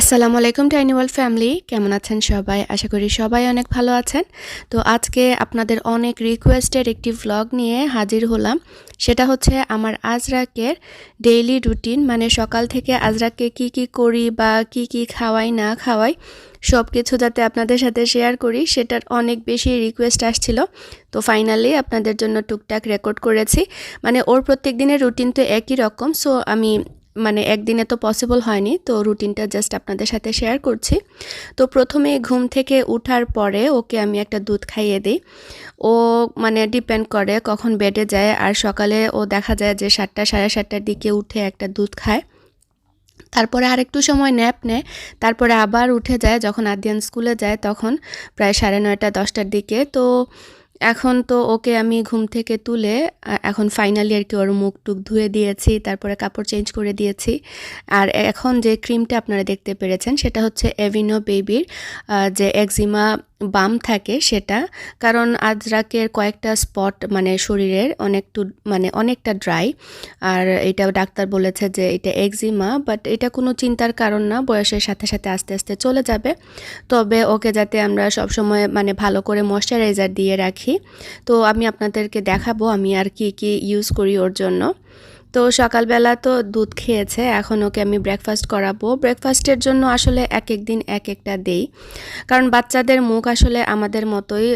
আসসালামু আলাইকুম টাইনিওয়াল ফ্যামিলি কেমন আছেন সবাই? আশা করি সবাই অনেক ভালো আছেন। তো আজকে আপনাদের অনেক রিকোয়েস্টের একটি ভ্লগ নিয়ে হাজির হলাম। সেটা হচ্ছে আমার আজরাকের ডেইলি রুটিন মানে সকাল থেকে আজরাককে কি কি করি বা কি কি খাওয়াই, না খাওয়াই সব কিছু যাতে আপনাদের সাথে শেয়ার করি, সেটার অনেক বেশি রিকোয়েস্ট আসছিল। তো ফাইনালি আপনাদের জন্য টুকটাক রেকর্ড করেছি। মানে ওর প্রত্যেক দিনের রুটিন তো একই রকম সো আমি মানে একদিনে তো পসিবল হয়নি, তো রুটিনটা জাস্ট আপনাদের সাথে শেয়ার করছি। তো প্রথমে ঘুম থেকে উঠার পরে ওকে আমি একটা দুধ খাইয়ে দিই। ও মানে ডিপেন্ড করে কখন বেডে যায়, আর সকালে ও দেখা যায় যে সাতটা, সাড়ে সাতটার দিকে উঠে একটা দুধ খায়। তারপরে আরেকটু সময় ন্যাপ নেয়, তারপরে আবার উঠে যায়, যখন আদিয়ান স্কুলে যায়, তখন প্রায় সাড়ে নয়টা, দশটার দিকে। তো এখন তো ওকে আমি ঘুম থেকে তুলে এখন ফাইনালি আর কি ওর মুখ টুক ধুয়ে দিয়েছি, তারপরে কাপড় চেঞ্জ করে দিয়েছি। আর এখন যে ক্রিমটা আপনারা দেখতে পেরেছেন, সেটা হচ্ছে এভিনো বেবির যে একজিমা বাম থাকে সেটা, কারণ আজরাকের কয়েকটা স্পট মানে শরীরের অনেকটু মানে অনেকটা ড্রাই। আর এটা ডাক্তার বলেছে যে এটা একজিমা বাট এটা কোনো চিন্তার কারণ না, বয়সের সাথে সাথে আস্তে আস্তে চলে যাবে। তবে ওকে যাতে আমরা সবসময় মানে ভালো করে ময়শ্চারাইজার দিয়ে রাখি। তো আমি আপনাদেরকে দেখাবো আমি আর কি কি ইউজ করি ওর জন্য। তো সকালবেলা তো দুধ খেয়েছে, এখন ওকে আমি ব্রেকফাস্ট করাবো। ব্রেকফাস্টের জন্য আসলে এক এক দিন এক একটা দেই। কারণ বাচ্চাদের মুখ আসলে আমাদের মতোই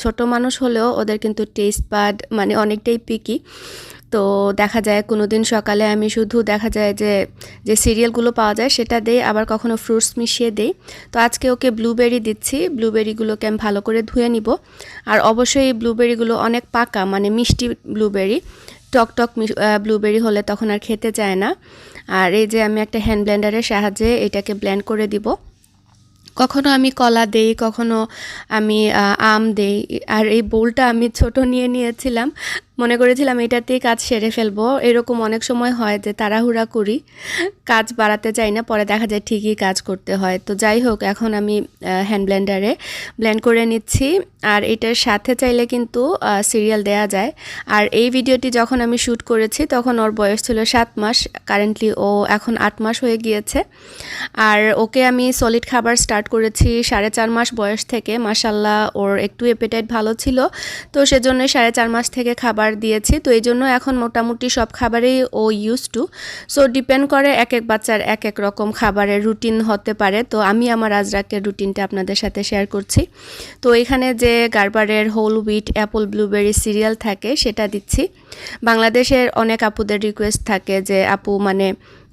ছোট মানুষ হলেও ওদের কিন্তু টেস্ট বাড মানে অনেকটাই পিকি তো দেখা যায় কোনো দিন সকালে আমি শুধু দেখা যায় যে যে সিরিয়ালগুলো পাওয়া যায় সেটা দেই, আবার কখনো ফ্রুটস মিশিয়ে দেই। তো আজকে ওকে ব্লুবেরি দিচ্ছি ব্লুবেরিগুলোকে আমি ভালো করে ধুয়ে নিব। আর অবশ্যই ব্লুবেরিগুলো অনেক পাকা মানে মিষ্টি ব্লুবেরি টক টক ব্লুবেরি হলে তখন আর খেতে চায় না। আর এই যে আমি একটা হ্যান্ড ব্লেন্ডারের সাহায্যে এটাকে ব্লেন্ড করে দিব। কখনো আমি কলা দেই, কখনো আমি আম দেই। আর এই বোলটা আমি ছোট নিয়ে নিয়েছিলাম। মনে করেছিলাম এটাতেই কাজ সেরে ফেলব। এরকম অনেক সময় হয় যে তাড়াহুড়া করি, কাজ বাড়াতে চাই না, পরে দেখা যায় ঠিকই কাজ করতে হয়। তো যাই হোক, এখন আমি হ্যান্ড ব্লেন্ডারে ব্লেন্ড করে নিচ্ছি। আর এটার সাথে চাইলে কিন্তু সিরিয়াল দেয়া যায়। আর এই ভিডিওটি যখন আমি শ্যুট করেছি, তখন ওর বয়স ছিল সাত মাস। কারেন্টলি ও এখন আট মাস হয়ে গিয়েছে। আর ওকে আমি সলিড খাবার স্টার্ট করেছি সাড়ে চার মাস বয়স থেকে। মাসাল্লাহ ওর একটু এপেটাইট ভালো ছিল। তো সেজন্য সাড়ে চার মাস থেকে খাবার দিয়েছি। তো এই জন্য এখন মোটামুটি সব খাবারেই ও ইউজ টু সো ডিপেন্ড করে এক এক বাচ্চার এক এক রকম খাবারের রুটিন হতে পারে। তো আমি আমার আজরাকের রুটিনটা আপনাদের সাথে শেয়ার করছি। তো এখানে যে গারবারের whole wheat apple blueberry cereal থাকে, সেটা দিচ্ছি। বাংলাদেশের অনেক আপুদের রিকোয়েস্ট থাকে যে, আপু মানে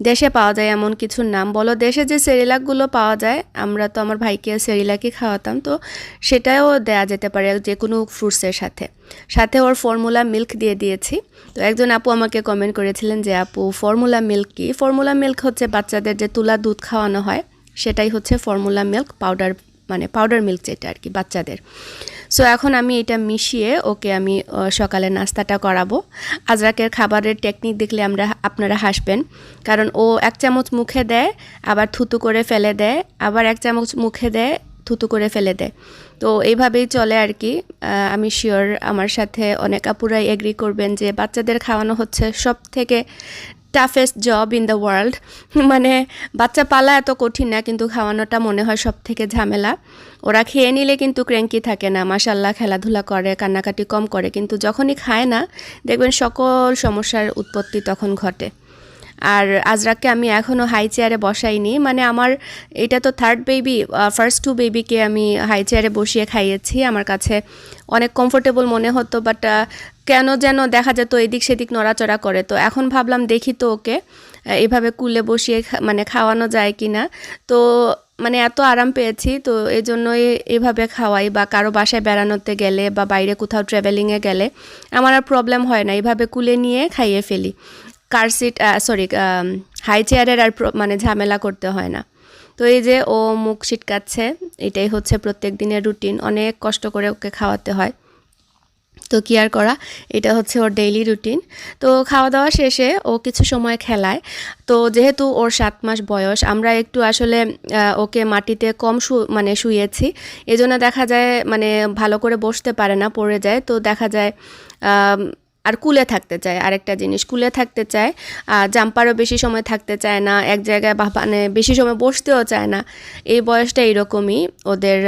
দেশে পাওয়া যায় এমন কিছুর নাম বলো। দেশে যে সেরিলাকগুলো পাওয়া যায়, আমরা তো আমার ভাইকে সেরিলাকই খাওয়াতাম। তো সেটাও দেয়া যেতে পারে যে কোনো ফ্রুটসের সাথে। সাথে ওর ফর্মুলা মিল্ক দিয়ে দিয়েছি। তো একজন আপু আমাকে কমেন্ট করেছিলেন যে, আপু, ফর্মুলা মিল্ক কি? ফর্মুলা মিল্ক হচ্ছে বাচ্চাদের যে তুলা দুধ খাওয়ানো হয়, সেটাই হচ্ছে ফর্মুলা মিল্ক, পাউডার মানে পাউডার মিল্ক যেটা আর কি বাচ্চাদের। সো এখন আমি এটা মিশিয়ে ওকে আমি সকালে নাস্তাটা করাবো। আজরাকের খাবারের টেকনিক দেখলে আমরা, আপনারা হাসবেন। কারণ ও এক চামচ মুখে দেয়, আবার থুতু করে ফেলে দেয়, আবার এক চামচ মুখে দেয়, থুতু করে ফেলে দেয়। তো এইভাবেই চলে আর কি। আমি শিওর আমার সাথে অনেক আপুরাই এগ্রি করবেন যে বাচ্চাদের খাওয়ানো হচ্ছে সব থেকে toughest job in the world মানে বাচ্চা পালা এত কঠিন না, কিন্তু খাওয়ানোটা মনে হয় সব থেকে ঝামেলা। ওরা খেয়ে নিলে কিন্তু ক্র্যাঙ্কি থাকে না মাসাল্লাহ খেলাধুলা করে, কান্নাকাটি কম করে, কিন্তু যখনই খায় না, দেখবেন সকল সমস্যার উৎপত্তি তখন ঘটে। আর আজরাককে আমি এখনও হাই চেয়ারে বসাইনি। মানে আমার এটা তো থার্ড বেবি ফার্স্ট টু বেবিকে আমি হাই চেয়ারে বসিয়ে খাইয়েছি। আমার কাছে অনেক কমফোর্টেবল মনে হতো বাট কেন যেন দেখা যেত এদিক সেদিক নড়াচড়া করে। তো এখন ভাবলাম দেখি তো ওকে এভাবে কুলে বসিয়ে মানে খাওয়ানো যায় কি না তো মানে এত আরাম পেয়েছি, তো এই জন্যই এভাবে খাওয়াই বা কারও বাসায় বেড়ানোতে গেলে বা বাইরে কোথাও ট্রাভেলিংয়ে গেলে আমার আর প্রবলেম হয় না। এভাবে কুলে নিয়ে খাইয়ে ফেলি। কার সিট সরি হাই চেয়ারের আর মানে ঝামেলা করতে হয় না। তো এই যে ও মুখ ছিটকাচ্ছে, এটাই হচ্ছে প্রত্যেক দিনের রুটিন অনেক কষ্ট করে ওকে খাওয়াতে হয়। তো কি আর করা? এটা হচ্ছে ওর ডেইলি রুটিন তো খাওয়া দাওয়া শেষে ও কিছু সময় খেলায়। তো যেহেতু ওর সাত মাস বয়স, আমরা একটু আসলে ওকে মাটিতে কম শু মানে শুয়েছি। এজন্য দেখা যায় মানে ভালো করে বসতে পারে না, পড়ে যায়। তো দেখা যায় আর কুলে থাকতে চায়, আরেকটা জিনিস, কুলে থাকতে চায় আর জাম্পারও বেশি সময় থাকতে চায় না, এক জায়গায় মানে বেশি সময় বসতেও চায় না। এই বয়সটা এরকমই ওদের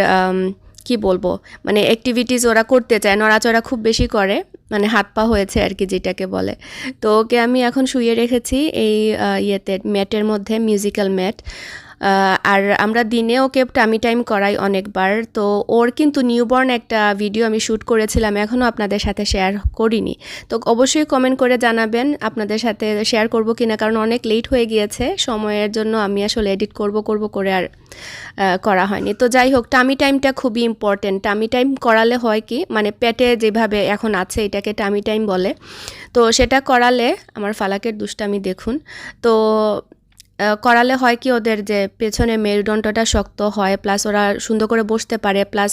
কি বলব মানে অ্যাক্টিভিটিস ওরা করতে চায়, নড়াচড়া খুব বেশি করে মানে হাত পা হয়েছে আর কি যেটাকে বলে। তো ওকে আমি এখন শুয়ে রেখেছি এই ইয়েতে ম্যাটের মধ্যে মিউজিক্যাল ম্যাট। আর আমরা দিনে ওকে টামি টাইম করাই অনেকবার। তো ওর কিন্তু নিউবর্ন একটা ভিডিও আমি শ্যুট করেছিলাম এখনও আপনাদের সাথে শেয়ার করিনি। তো অবশ্যই কমেন্ট করে জানাবেন, আপনাদের সাথে শেয়ার করব কিনা, কারণ অনেক লেট হয়ে গিয়েছে, সময়ের জন্য আমি আসলে এডিট করব করব করে আর করা হয়নি। তো যাই হোক টামি টাইমটা খুবই ইম্পর্টেন্ট টামি টাইম করালে হয় কি মানে পেটে যেভাবে এখন আছে এটাকে টামি টাইম বলে। তো সেটা করালে আমার ফালাকের দুষ্টামি দেখুন। তো করালে হয় কি ওদের যে পেছনে মেরুদণ্ডটা শক্ত হয় প্লাস ওরা সুন্দর করে বসতে পারে প্লাস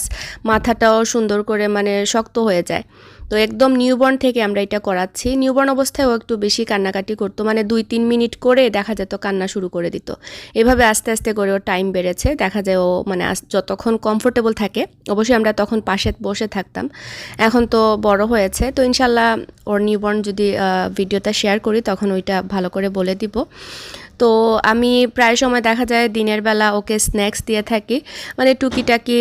মাথাটাও সুন্দর করে মানে শক্ত হয়ে যায়। তো একদম নিউবর্ন থেকে আমরা এটা করাচ্ছি। নিউবর্ন অবস্থায়ও একটু বেশি কান্নাকাটি করতো মানে দুই তিন মিনিট করে দেখা যেত কান্না শুরু করে দিত। এভাবে আস্তে আস্তে করে ওর টাইম বেড়েছে, দেখা যায় ও মানে যতক্ষণ কমফোর্টেবল থাকে, অবশ্যই আমরা তখন পাশে বসে থাকতাম। এখন তো বড় হয়েছে, তো ইনশাল্লাহ ওর নিউবর্ন যদি ভিডিওটা শেয়ার করি, তখন ওইটা ভালো করে বলে দিব। তো আমি প্রায় সময় দেখা যায় দিনের বেলা ওকে স্ন্যাক্স দিয়ে থাকি। মানে টুকিটাকি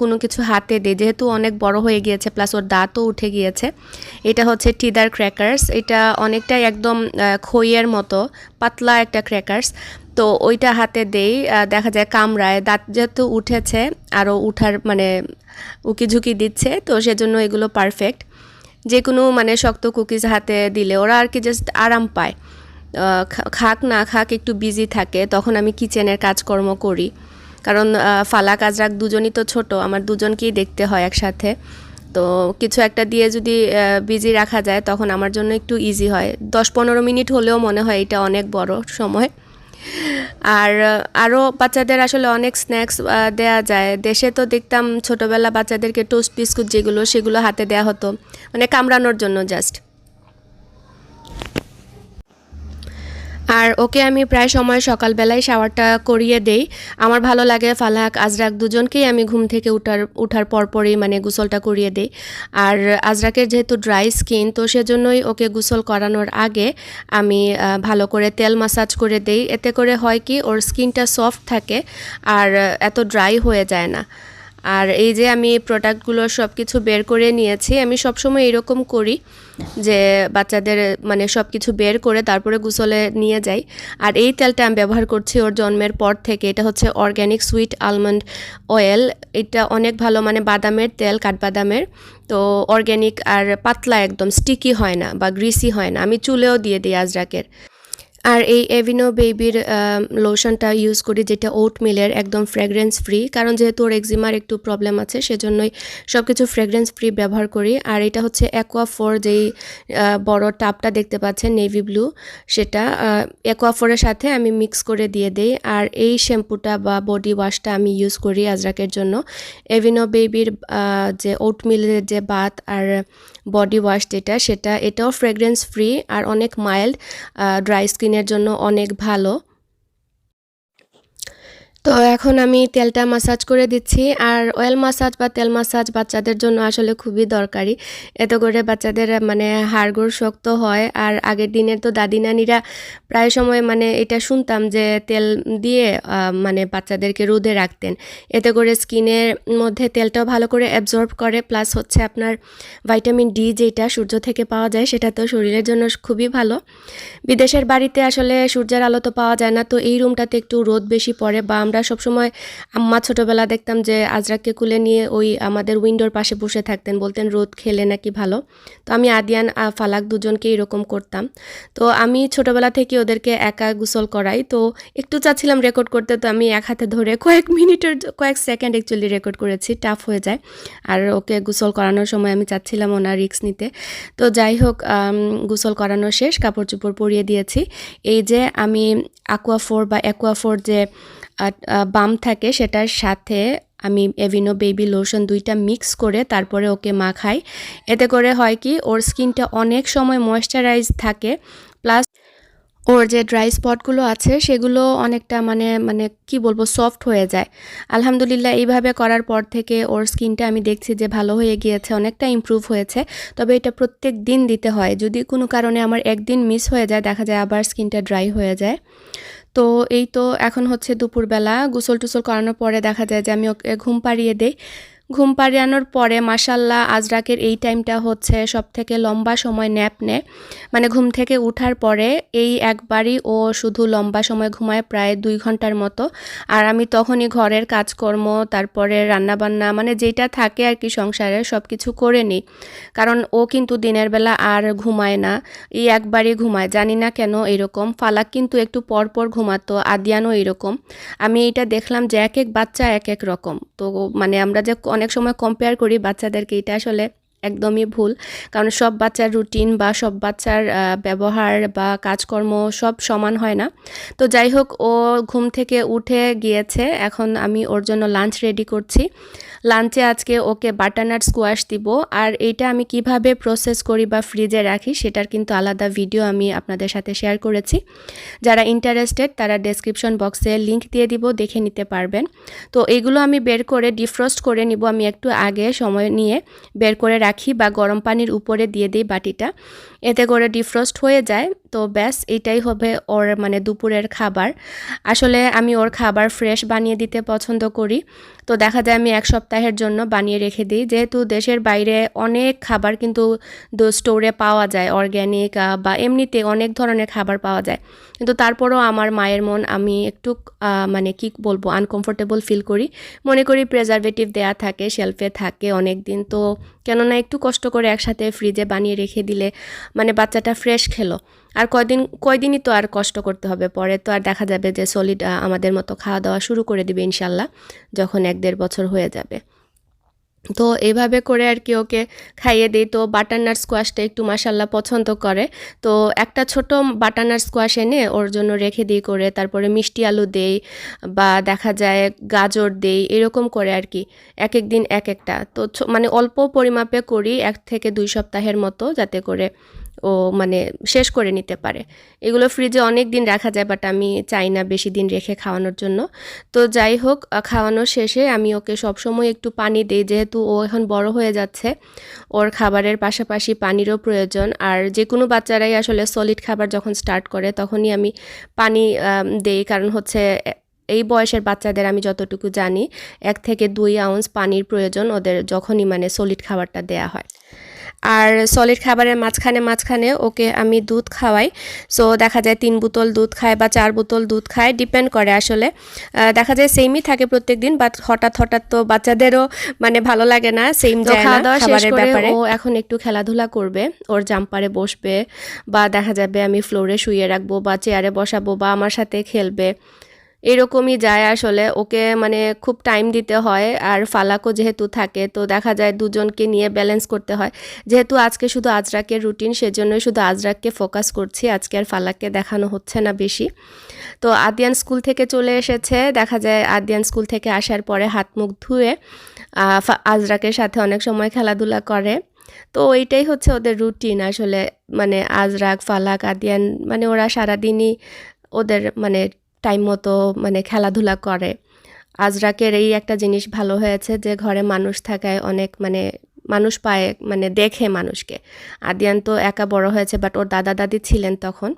কোনো কিছু হাতে দিই। যেহেতু অনেক বড় হয়ে গিয়েছে প্লাস ওর দাঁতও উঠে গিয়েছে। এটা হচ্ছে টিদার ক্র্যাকার্স এটা অনেকটাই একদম খইয়ের মতো, পাতলা একটা ক্র্যাকার্স তো ওইটা হাতে দেই দেখা যায় কামড়ায়। দাঁত যেহেতু উঠেছে, আরও উঠার মানে উকি ঝুঁকি দিচ্ছে, তো সেজন্য এগুলো পারফেক্ট যে কোনো মানে শক্ত কুকিজ হাতে দিলে ওরা আর কি জাস্ট আরাম পায়। খাক না খাক একটু বিজি থাকে তখন আমি কিচেনের কাজকর্ম করি। কারণ আহ, ফালাক আজরাক দুজনই তো ছোট আমার দুজনকেই দেখতে হয় একসাথে। তো কিছু একটা দিয়ে যদি বিজি রাখা যায় তখন আমার জন্য একটু ইজি হয়। দশ পনেরো মিনিট হলেও মনে হয় এটা অনেক বড় সময়। আর আরও বাচ্চাদের আসলে অনেক স্ন্যাক্স দেয়া যায়। দেশে তো দেখতাম ছোটোবেলা বাচ্চাদেরকে টোস্ট বিস্কুট যেগুলো সেগুলো হাতে দেয়া হতো। মানে কামড়ানোর জন্য জাস্ট আর ওকে আমি প্রায় সময় সকালবেলায় শাওয়ারটা করিয়ে দেই। আমার ভালো লাগে ফালাক, আজরাক দুজনকেই আমি ঘুম থেকে উঠার উঠার পরপরই মানে গোসলটা করিয়ে দেই। আর আজরাকের যেহেতু ড্রাই স্কিন তো সেজন্যই ওকে গোসল করানোর আগে আমি ভালো করে তেল মাসাজ করে দেই। এতে করে হয় কি, ওর স্কিনটা সফট থাকে আর এত ড্রাই হয়ে যায় না। আর এই যে আমি প্রোডাক্টগুলো সব কিছু বের করে নিয়েছি, আমি সবসময় এরকম করি। যে বাচ্চাদের মানে সব কিছু বের করে তারপরে গোসলে নিয়ে যাই। আর এই তেলটা আমি ব্যবহার করছি ওর জন্মের পর থেকে। এটা হচ্ছে অর্গ্যানিক সুইট আলমন্ড অয়েল। এটা অনেক ভালো মানে বাদামের তেল, কাঠবাদামের। তো অর্গ্যানিক আর পাতলা একদম, স্টিকি হয় না বা গ্রিসি হয় না। আমি চুলেও দিয়ে দিই আজরাকের। আর এই এভিনো বেবির লোশনটা ইউজ করি যেটা ওট মিলের একদম ফ্র্যাগ্রেন্স ফ্রি কারণ যেহেতু ওর এক্সিমার একটু প্রবলেম আছে, সেজন্যই সব কিছু ফ্র্যাগ্রেন্স ফ্রি ব্যবহার করি। আর এটা হচ্ছে অ্যাকোয়া ফোর যেই বড় টাপটা দেখতে পাচ্ছেন নেভি ব্লু সেটা অ্যাকোয়া ফোরের সাথে আমি মিক্স করে দিয়ে দিই। আর এই শ্যাম্পুটা বা বডি ওয়াশটা আমি ইউজ করি আজরাকের জন্য। এভিনো বেবির যে ওট মিলের যে বাত আর বডি ওয়াশ যেটা, সেটা এটাও ফ্রেগরেন্স ফ্রি আর অনেক মাইল্ড ড্রাই স্কিনের জন্য অনেক ভালো। তো এখন আমি তেলটা মাসাজ করে দিচ্ছি। আর অয়েল মাসাজ বা তেল মাসাজ বাচ্চাদের জন্য আসলে খুবই দরকারি। এতে করে বাচ্চাদের মানে হাড়গোড় শক্ত হয়। আর আগের দিনের তো দাদি নানিরা প্রায় সময় মানে এটা শুনতাম যে তেল দিয়ে মানে বাচ্চাদেরকে রোদে রাখতেন। এতে করে স্কিনের মধ্যে তেলটাও ভালো করে অ্যাবজর্ব করে। প্লাস হচ্ছে আপনার ভাইটামিন ডি যেটা সূর্য থেকে পাওয়া যায়, সেটা তো শরীরের জন্য খুবই ভালো। বিদেশের বাড়িতে আসলে সূর্যের আলো তো পাওয়া যায় না। তো এই রুমটাতে একটু রোদ বেশি পড়ে বা আমরা সবসময় আম্মা ছোটোবেলা দেখতাম যে আজরাককে কুলে নিয়ে ওই আমাদের উইন্ডোর পাশে বসে থাকতেন, বলতেন, রোদ খেলে নাকি ভালো? তো আমি আদিয়ান ফালাক দুজনকে এরকম করতাম। তো আমি ছোটোবেলা থেকে ওদেরকে একা গোসল করাই। তো একটু চাচ্ছিলাম রেকর্ড করতে, তো আমি এক হাতে ধরে কয়েক মিনিটের কয়েক সেকেন্ড অ্যাকচুয়ালি রেকর্ড করেছি টাফ হয়ে যায়। আর ওকে গোসল করানোর সময় আমি চাচ্ছিলাম ওনার রিক্স নিতে। তো যাই হোক গোসল করানো শেষ, কাপড় চোপড় পরিয়ে দিয়েছি। এই যে আমি অ্যাকোয়াফোর বা অ্যাকোয়াফোর যে বাম থাকে সেটার সাথে আমি এভিনো বেবি লোশন দুইটা মিক্স করে তারপরে ওকে মাখাই। এতে করে হয় কি, ওর স্কিনটা অনেক সময় ময়শ্চারাইজ থাকে প্লাস ওর যে ড্রাই স্পটগুলো আছে সেগুলো অনেকটা মানে মানে কি বলব সফট হয়ে যায়। আলহামদুলিল্লাহ এইভাবে করার পর থেকে ওর স্কিনটা আমি দেখছি যে ভালো হয়ে গিয়েছে, অনেকটা ইমপ্রুভ হয়েছে। তবে এটা প্রত্যেক দিন দিতে হয়, যদি কোনো কারণে আমার একদিন মিস হয়ে যায়, দেখা যায় আবার স্কিনটা ড্রাই হয়ে যায়। তো এই তো এখন হচ্ছে দুপুরবেলা গোসল টুসল করানোর পরে দেখা যায় যে আমি ওকে ঘুম পাড়িয়ে দেই। ঘুম পাড়িয়ানোর পরে মাসাল্লাহ আজরাকের এই টাইমটা হচ্ছে সব থেকে লম্বা সময় ন্যাপ নেয় মানে ঘুম থেকে উঠার পরে এই একবারই ও শুধু লম্বা সময় ঘুমায় প্রায় দুই ঘণ্টার মতো। আর আমি তখনই ঘরের কাজকর্ম, তারপরে রান্নাবান্না মানে যেটা থাকে আর কি সংসারে সব কিছু করে নিই। কারণ ও কিন্তু দিনের বেলা আর ঘুমায় না, এই একবারই ঘুমায়। জানি না কেন এরকম, ফালাক কিন্তু একটু পর পর ঘুমাতো, আদিয়ানও এরকম। আমি এটা দেখলাম যে এক এক বাচ্চা এক এক রকম। তো মানে আমরা যে অনেক সময় কম্পেয়ার করি বাচ্চাদেরকে, এটা আসলে একদমই ভুল। কারণ সব বাচ্চার রুটিন বা সব বাচ্চার ব্যবহার বা কাজকর্ম সব সমান হয় না। তো যাই হোক, ও ঘুম থেকে উঠে গিয়েছে। এখন আমি ওর জন্য লাঞ্চ রেডি করছি। লাঞ্চে আজকে ওকে বাটারনাট স্কোয়াশ দিব। আর এইটা আমি কীভাবে প্রসেস করি বা ফ্রিজে রাখি সেটার কিন্তু আলাদা ভিডিও আমি আপনাদের সাথে শেয়ার করেছি। যারা ইন্টারেস্টেড তারা ডেসক্রিপশন বক্সে লিংক দিয়ে দিব, দেখে নিতে পারবেন। তো এগুলো আমি বের করে ডিফ্রস্ট করে নিব আমি একটু আগে সময় নিয়ে। বের করে রাখি বা গরম পানির উপরে দিয়ে দিই বাটিটা। এতে করে ডিফ্রস্ট হয়ে যায়। তো ব্যাস, এটাই হবে ওর মানে দুপুরের খাবার। আসলে আমি ওর খাবার ফ্রেশ বানিয়ে দিতে পছন্দ করি। তো দেখা যায় আমি এক সপ্তাহের জন্য বানিয়ে রেখে দিই। যেহেতু দেশের বাইরে অনেক খাবার কিন্তু স্টোরে পাওয়া যায় অর্গ্যানিক বা এমনিতে অনেক ধরনের খাবার পাওয়া যায়। কিন্তু তারপরও আমার মায়ের মন আমি একটু মানে কি বলব আনকমফোর্টেবল ফিল করি। মনে করি প্রেজারভেটিভ দেয়া থাকে শেলফে থাকে অনেক দিন তো কেননা একটু কষ্ট করে একসাথে ফ্রিজে বানিয়ে রেখে দিলে মানে বাচ্চাটা ফ্রেশ খেলো। আর কয়দিন, কয়দিনই তো আর কষ্ট করতে হবে। পরে তো আর দেখা যাবে যে সলিড আমাদের মতো খাওয়া দাওয়া শুরু করে দিবে ইনশাল্লাহ, যখন এক দেড় বছর হয়ে যাবে। তো এভাবে করে আর কি ওকে খাইয়ে দিই। তো বাটারনাট স্কোয়াশটা একটু মাসাল্লাহ পছন্দ করে। তো একটা ছোট বাটারনাট স্কোয়াশ এনে ওর জন্য রেখে দিই করে। তারপরে মিষ্টি আলু দেই বা দেখা যায় গাজর দেই, এরকম করে আর কি। এক এক দিন এক একটা তো মানে অল্প পরিমাপে করি, এক থেকে দুই সপ্তাহের মতো যাতে করে ও মানে শেষ করে নিতে পারে। এগুলো ফ্রিজে অনেক দিন রাখা যায় বাট আমি চাই না বেশি দিন রেখে খাওয়ানোর জন্য। তো যাই হোক খাওয়ানোর শেষে আমি ওকে সবসময় একটু পানি দিই, যেহেতু ও এখন বড় হয়ে যাচ্ছে। ওর খাবারের পাশাপাশি পানিরও প্রয়োজন। আর যে কোনো বাচ্চারাই আসলে সলিড খাবার যখন স্টার্ট করে, তখনই আমি পানি দেই। কারণ হচ্ছে এই বয়সের বাচ্চাদের আমি যতটুকু জানি, এক থেকে দুই আউন্স পানির প্রয়োজন ওদের যখনই মানে সলিড খাবারটা দেয়া হয়। আর সলিড খাবারের মাঝখানে মাঝখানে ওকে আমি দুধ খাওয়াই। সো দেখা যায় তিন বোতল দুধ খায় বা চার বোতল দুধ খায় ডিপেন্ড করে আসলে। দেখা যায় সেমই থাকে প্রত্যেক দিন বাট হঠাৎ হঠাৎ তো বাচ্চাদেরও মানে ভালো লাগে না সেম খাওয়া দাওয়া ও এখন একটু খেলাধুলা করবে ওর জাম্পারে বসবে বা দেখা যাবে আমি ফ্লোরে শুয়ে রাখব বা চেয়ারে বসাবো বা আমার সাথে খেলবে। এরকমই যায় আসলে। ওকে মানে খুব টাইম দিতে হয় আর ফালাকও যেহেতু থাকে, তো দেখা যায় দুজনকে নিয়ে ব্যালেন্স করতে হয়। যেহেতু আজকে শুধু আজরাকের রুটিন সেজন্যই শুধু আজরাককে ফোকাস করছি। আজকে আর ফালাককে দেখানো হচ্ছে না বেশি। তো আদিয়ান স্কুল থেকে চলে এসেছে। দেখা যায় আদিয়ান স্কুল থেকে আসার পরে হাত মুখ ধুয়ে আজরাকের সাথে অনেক সময় খেলাধুলা করে। তো ওইটাই হচ্ছে ওদের রুটিন আসলে। মানে আজরাক, ফালাক, আদিয়ান মানে ওরা সারাদিনই ওদের মানে টাইম মতো মানে খেলাধুলা করে। আজরাকের এই একটা জিনিস ভালো হয়েছে যে, ঘরে মানুষ থাকায় অনেক মানে মানুষ পায় মানে দেখে মানুষকে। আদিয়ান তো একা বড় হয়েছে বাট ওর দাদা দাদি ছিলেন তখন।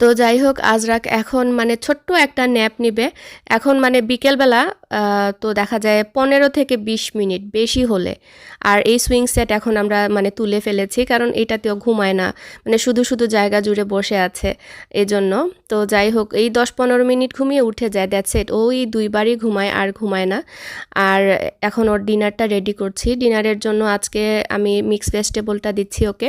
তো যাই হোক, আজরাক এখন মানে ছোট্ট একটা ন্যাপ নিবে। এখন মানে বিকেলবেলা তো দেখা যায় পনেরো থেকে বিশ মিনিট বেশি হলে। আর এই সুইং সেট এখন আমরা মানে তুলে ফেলেছি, কারণ এটাতেও ঘুমায় না। মানে শুধু শুধু জায়গা জুড়ে বসে আছে এজন্য। তো যাই হোক, এই দশ পনেরো মিনিট ঘুমিয়ে উঠে যায় দ্যাট সেট ওই দুইবারই ঘুমায়, আর ঘুমায় না। আর এখন ওর ডিনারটা রেডি করছি। ডিনারের জন্য আজকে আমি মিক্স ভেজিটেবলটা দিচ্ছি ওকে।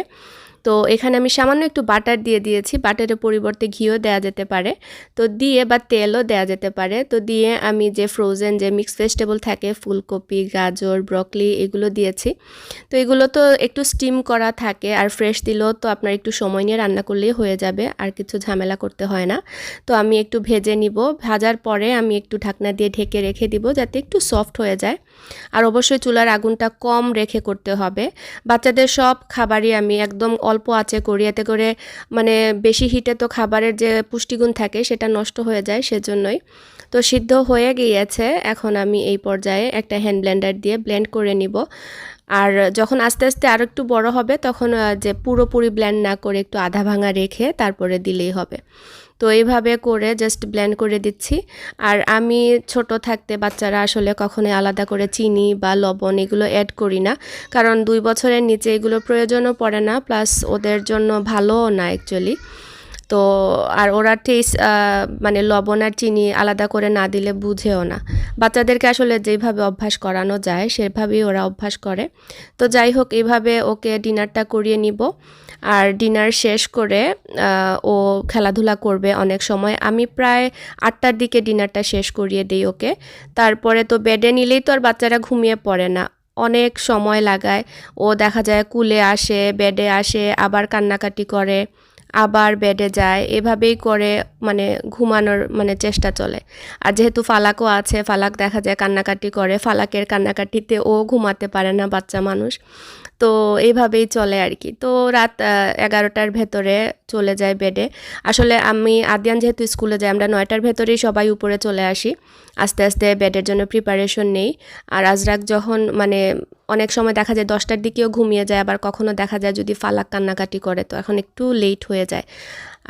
তো এখানে আমি সামান্য একটু বাটার দিয়ে দিয়েছি। বাটারের পরিবর্তে ঘিও দেওয়া যেতে পারে। তো দিয়ে বা তেলও দেওয়া যেতে পারে। তো দিয়ে আমি যে ফ্রোজেন যে মিক্স ভেজিটেবল থাকে, ফুলকপি, গাজর ব্রকলি এগুলো দিয়েছি। তো এগুলো তো একটু স্টিম করা থাকে আর ফ্রেশ দিলেও তো আপনার একটু সময় নিয়ে রান্না করলেই হয়ে যাবে, আর কিছু ঝামেলা করতে হয় না। তো আমি একটু ভেজে নিব। ভাজার পরে আমি একটু ঢাকনা দিয়ে ঢেকে রেখে দিব যাতে একটু সফট হয়ে যায়। আর অবশ্যই চুলার আগুনটা কম রেখে করতে হবে। বাচ্চাদের সব খাবারই আমি একদম অল্প আছে করি এতে করে মানে বেশি হিটে তো খাবারের যে পুষ্টিগুণ থাকে সেটা নষ্ট হয়ে যায় সেজন্যই। তো সিদ্ধ হয়ে গিয়েছে, এখন আমি এই পর্যায়ে একটা হ্যান্ড ব্ল্যান্ডার দিয়ে ব্ল্যান্ড করে নিব। আর যখন আস্তে আস্তে আর একটু বড় হবে, তখন যে পুরোপুরি ব্ল্যান্ড না করে একটু আধা ভাঙা রেখে তারপরে দিলেই হবে। তো এইভাবে করে জাস্ট ব্লেন্ড করে দিচ্ছি। আর আমি ছোট থাকতে বাচ্চারা আসলে কখনোই আলাদা করে চিনি বা লবণ এগুলো অ্যাড করি না। কারণ দুই বছরের নিচে এগুলো প্রয়োজনও পড়ে না প্লাস ওদের জন্য ভালোও না অ্যাকচুয়ালি তো আর ওরা টেস্ট মানে লবণ আর চিনি আলাদা করে না দিলে বুঝেও না। বাচ্চাদেরকে আসলে যেভাবে অভ্যাস করানো যায়, সেভাবেই ওরা অভ্যাস করে। তো যাই হোক, এভাবে ওকে ডিনারটা করিয়ে নিব। আর ডিনার শেষ করে ও খেলাধুলা করবে অনেক সময়। আমি প্রায় আটটার দিকে ডিনারটা শেষ করিয়ে দিই ওকে। তারপরে তো বেডে নিলেই তো আর বাচ্চারা ঘুমিয়ে পড়ে না। অনেক সময় লাগায়। ও দেখা যায় কুলে আসে বেডে আসে, আবার কান্নাকাটি করে, আবার বেডে যায়। এভাবেই করে মানে ঘুমানোর মানে চেষ্টা চলে। আর যেহেতু ফালাকও আছে, ফালাক দেখা যায় কান্নাকাটি করে। ফালাকের কান্নাকাটিতে ও ঘুমাতে পারে না, বাচ্চা মানুষ। তো এইভাবেই চলে আর কি তো রাত এগারোটার ভেতরে চলে যায় বেডে। আসলে আমি, আদিয়ান যেহেতু স্কুলে যাই আমরা নয়টার ভেতরেই সবাই উপরে চলে আসি। আস্তে আস্তে বেডের জন্য প্রিপারেশন নেই। আর আজরাক যখন মানে অনেক সময় দেখা যায় দশটার দিকেও ঘুমিয়ে যায়, আবার কখনো দেখা যায় যদি ফালাক কান্নাকাটি করে, তো এখন একটু লেট হয়ে যায়।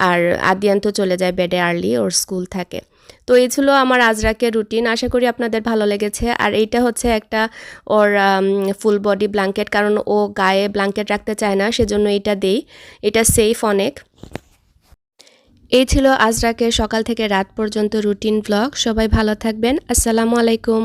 আর আদিয়ান তো চলে যায় বেডে আর্লি ওর স্কুল থাকে। তো এই ছিল আমার আজরাকের রুটিন আশা করি আপনাদের ভালো লেগেছে। আর এইটা হচ্ছে একটা ওর ফুল বডি ব্ল্যাঙ্কেট কারণ ও গায়ে ব্ল্যাঙ্কেট রাখতে চায় না, সেজন্য এটা দেই। এটা সেফ অনেক। এই ছিল আজরাকের সকাল থেকে রাত পর্যন্ত রুটিন ব্লগ সবাই ভালো থাকবেন। আসসালামু আলাইকুম।